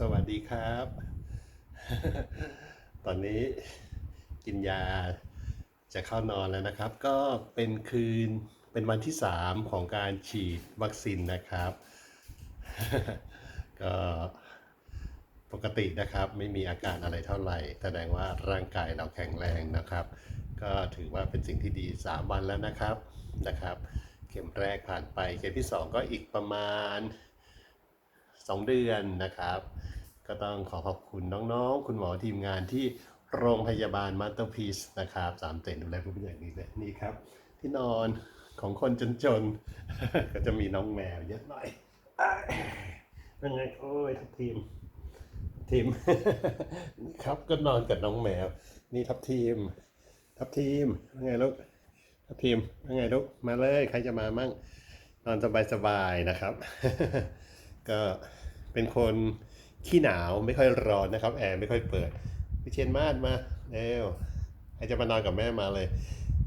สวัสดีครับ ตอนนี้กินยาจะเข้านอนแล้วนะครับ ก็เป็นคืนเป็นวันที่ 3 ของการฉีดวัคซีนนะครับ ก็ปกตินะครับไม่มีอาการอะไรเท่าไหร่ แสดงว่าร่างกายเราแข็งแรงนะครับ ก็ถือว่าเป็นสิ่งที่ดี 3 วันแล้วนะครับนะครับ เข็มแรกผ่านไปเข็มที่ 2 ก็อีกประมาณ 2 เดือนนะครับ ก็ต้องขอขอบคุณน้องๆ คุณหมอทีมงานที่โรงพยาบาลมาสเตอร์พีซนะครับสามเต็นดูแลผู้เป็นอย่างดีเลยนี่ครับ ที่นอนของคนจนๆ ก็จะมีน้องแมวเยอะหน่อยยังไงโอ้ยทับทีมทีมนี่ครับก็นอนกับน้องแมว นี่ทับทีม ทับทีมยังไงลูกทับทีมยังไงลูกมาเลยใครจะมามั่งนอนสบายๆนะครับ ก็เป็นคนขี้หนาวไม่ค่อยร้อนนะครับ แอร์ไม่ค่อยเปิดพี่เชนมาดมาเร็วใครจะมานอนกับแม่มาเลย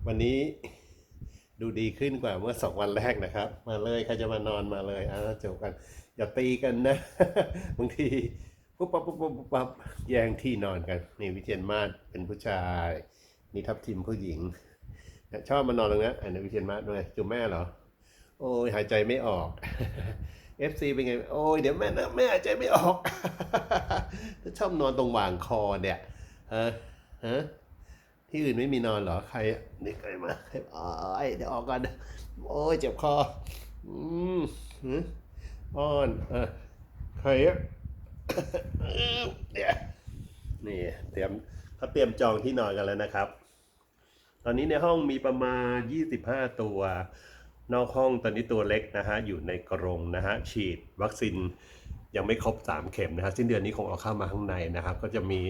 วันนี้ดูดีขึ้นกว่าเมื่อสองวันแรกนะครับ มาเลยใครจะมานอนมาเลยอ่าจบกันอย่าตีกันนะบางทีปุ๊บปั๊บปุ๊บปั๊บปุ๊บปั๊บแย่งที่นอนกันนี่วิเชียนมาศเป็นผู้ชายนี่ทับทิมผู้หญิงชอบมานอนตรงนั้นอันนี้วิเชียนมาศด้วยจุ่มแม่เหรอ โอ้ยหายใจไม่ออก FC เป็นไง โอ้ยเดี๋ยวแม่นะแม่ใจไม่ออก ชอบนอนตรงหว่างคอเนี่ยฮะฮะที่อื่นไม่มีนอนเหรอใครนี่ใครมาใครโอ้ยเดี๋ยวออกก่อนโอ้ยเจ็บคออืมอ้อนเออใครอะเดี๋ยวนี่เตรียมเขาเตรียมจองที่นอนกันแล้วนะครับ ตอนนี้ในห้องมีประมาณ 25 ตัว นอกห้องตอนนี้ตัวเล็กนะฮะอยู่ในกรงนะฮะฉีดวัคซีนยังไม่ครบ 3 เข็มนะฮะสิ้นเดือนนี้คงเอาเข้ามาข้างในนะครับ ก็จะมี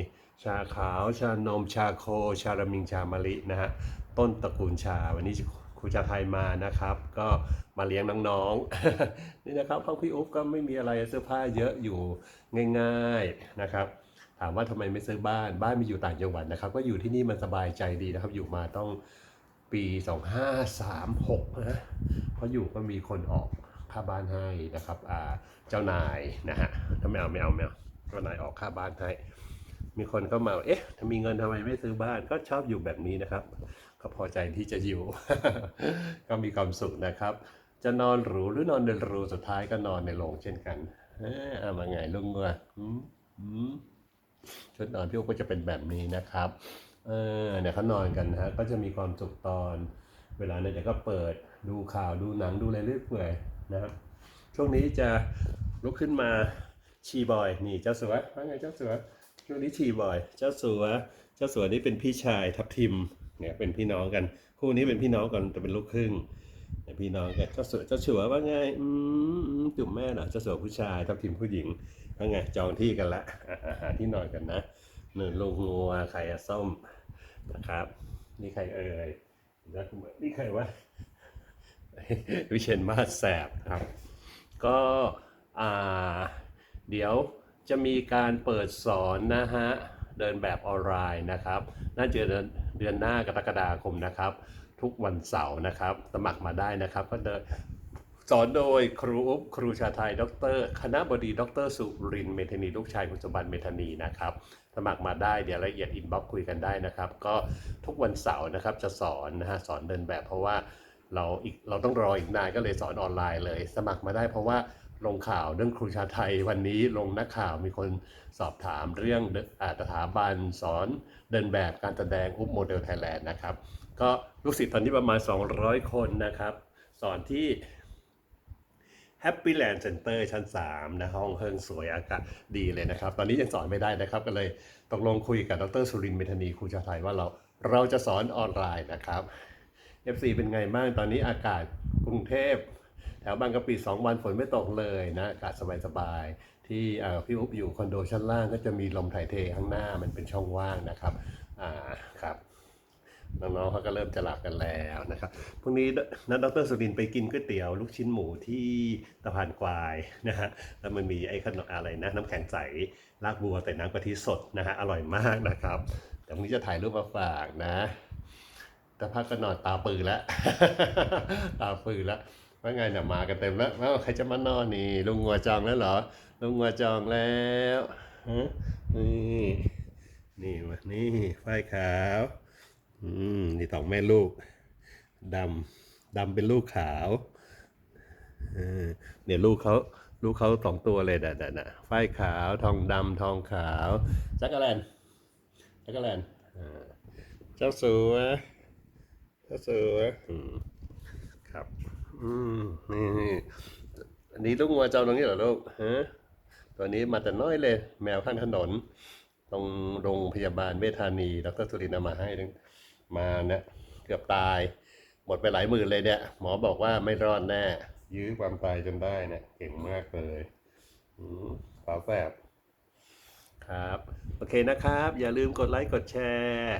ชาขาว ชานม ชาโค ชารามิง ชามะลินะฮะต้นตระกูลชา วันนี้ครูชาไทยมานะครับ ก็มาเลี้ยงน้องๆนี่นะครับห้องพี่อุ๊บก็ไม่มีอะไรเสื้อผ้าเยอะอยู่ง่ายๆนะครับ ถามว่าทำไมไม่ซื้อบ้านบ้านมีอยู่ต่างจังหวัดนะครับ ก็อยู่ที่นี่มันสบายใจดีนะครับ อยู่มาต้อง ปี 2536 นะเพราะอยู่ก็มีคนออกค่าบ้านให้นะครับอ่าเจ้านายนะฮะถ้าไม่เอาไม่เอาไม่เอาเจ้านายออกค่าบ้านให้ มีคนก็มาเอ๊ะถ้ามีเงินทำไมไม่ซื้อบ้านก็ชอบอยู่แบบนี้นะครับ ก็พอใจที่จะอยู่ ก็มีความสุขนะครับ จะนอนหรูหรือนอนเดินรูสุดท้ายก็นอนในโรงเช่นกันเอามาไงลุงเงือชุดนอนพี่อุ๊บก็จะเป็นแบบนี้นะครับ เออเนี่ยเขานอนกันนะฮะก็จะมีความสุขตอน เวลาเนี่ยก็เปิดดูข่าวดูหนังดูอะไรเรื่อยเปื่อยนะครับช่วงนี้จะลุกขึ้นมาชีบอยนี่เจ้าสัวว่าไงเจ้าสัวช่วงนี้ชีบอย เจ้าสัวเจ้าสัวนี่เป็นพี่ชายทับทิมเนี่ยเป็นพี่น้องกันคู่นี้เป็นพี่น้องกันแต่เป็นลูกครึ่งพี่น้องกันเจ้าสัวเจ้าสัวว่าไงอืมจุ่มแม่เหรอเจ้าสัวผู้ชายทับทิมผู้หญิงว่าไงจองที่กันละอะอะหาที่นอนกันนะหนึ่งลงงัวไข่ส้ม นะครับ นี่ใครเอ่ยนะคุณนี่ใครวะวิเชียนมาแสบครับ ก็เดี๋ยวจะมีการเปิดสอนนะฮะเดินแบบออนไลน์นะครับ น่าจะเดือนเดือนหน้ากรกฎาคมนะครับ ทุกวันเสาร์นะครับ สมัครมาได้นะครับ ก็เดิน สอนโดยครูอุ๊บครูชาไทย ดร คณะบดีดร สุรินเมธานีลูกชายคุณสมบัติเมธานีนะครับสมัครมาได้เดี๋ยวรายละเอียดอินบ็อกคุยกันได้นะครับ ก็ทุกวันเสาร์นะครับจะสอนนะฮะสอนเดินแบบเพราะว่าเราอีกเราต้องรออีกนานก็เลยสอนออนไลน์เลย สมัครมาได้เพราะว่าลงข่าวเรื่องครูชาไทยวันนี้ลงนักข่าวมีคนสอบถามเรื่องเดอ่าสถาบันสอนเดินแบบการแสดงอุ๊บโมเดลไทยแลนด์นะครับ ก็ลูกศิษย์ตอนนี้ประมาณ 200 คนนะครับ สอนที่ Happy Land Center ชั้น 3 นะห้องเฮิงสวยอากาศดีเลยนะครับ ตอนนี้ยังสอนไม่ได้นะครับ ก็เลยตกลงคุยกับดรสุรินทร์เมธนีครูชาไทยว่าเราเราจะสอนออนไลน์นะครับ FC เป็นไงบ้างตอนนี้อากาศกรุงเทพ แถวบางกะปิ2วันฝนไม่ตกเลยนะ อากาศสบายๆที่เอ่พี่อุ๊บอยู่คอนโดชั้นล่างก็จะมีลมถ่ายเทข้างหน้ามันเป็นช่องว่างนะครับอ่าครับ น้องๆเขาก็เริ่มจะหลับกันแล้วนะครับพรุ่งนี้นัดดรสุรินไปกินก๋วยเตี๋ยวลูกชิ้นหมูที่ตะพานกวายนะฮะแล้วมันมีไอ้ขนมอะไรนะน้ำแข็งใสลากบัวแต่น้ำกะทิสดนะฮะอร่อยมากนะครับแต่พรุ่งนี้จะถ่ายรูปมาฝากนะแต่พักก็นอนตาปือแล้วตาปือแล้วว่าไงเนี่ยมากันเต็มแล้วว่าใครจะมานอนนี่ลุงงัวจองแล้วเหรอลุงมาจองแล้วนี่นี่มานี่ฝ้ายขาว อืมนี่สองแม่ลูกดำดำเป็นลูกขาวเนี่ยลูกเขาลูกเขาสองตัวเลยน่ะน่ะน่ะฝ้ายขาวทองดำทองขาวจักรแลนจักรแลนเจ้าสัวเจ้าสัวครับ อืมนี่นี่อันนี้ลูกงัวเจ้าตรงนี้เหรอลูกฮะตัวนี้มาแต่น้อยเลย แมวข้างถนน ตรงโรงพยาบาลเวชธานีดรสุรินทร์เอามาให้นึง มาเนี่ยเกือบตาย หมดไปหลายหมื่นเลยเนี่ย หมอบอกว่าไม่รอดแน่ ยื้อความตายจนได้เนี่ยเก่งมากเลยอืมฝาแฝดครับ โอเคนะครับ อย่าลืมกดไลค์กดแชร์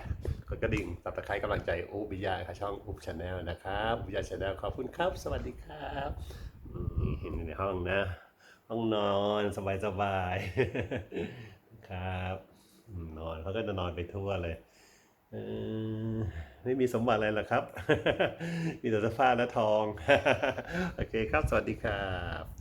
กดกระดิ่งตับตะไคร้กำลังใจอุบิยาค่ะช่องอุบชาแนลนะครับอุบิยาชาแนลขอบคุณครับ สวัสดีครับอืมเห็นอยู่ในห้องนะ ห้องนอนสบายสบายๆครับอืมนอนเขาก็จะนอนไปทั่วเลยเออ ไม่มีสมบัติอะไรหรอกครับ มีแต่เสื้อผ้าและทอง โอเคครับ สวัสดีครับ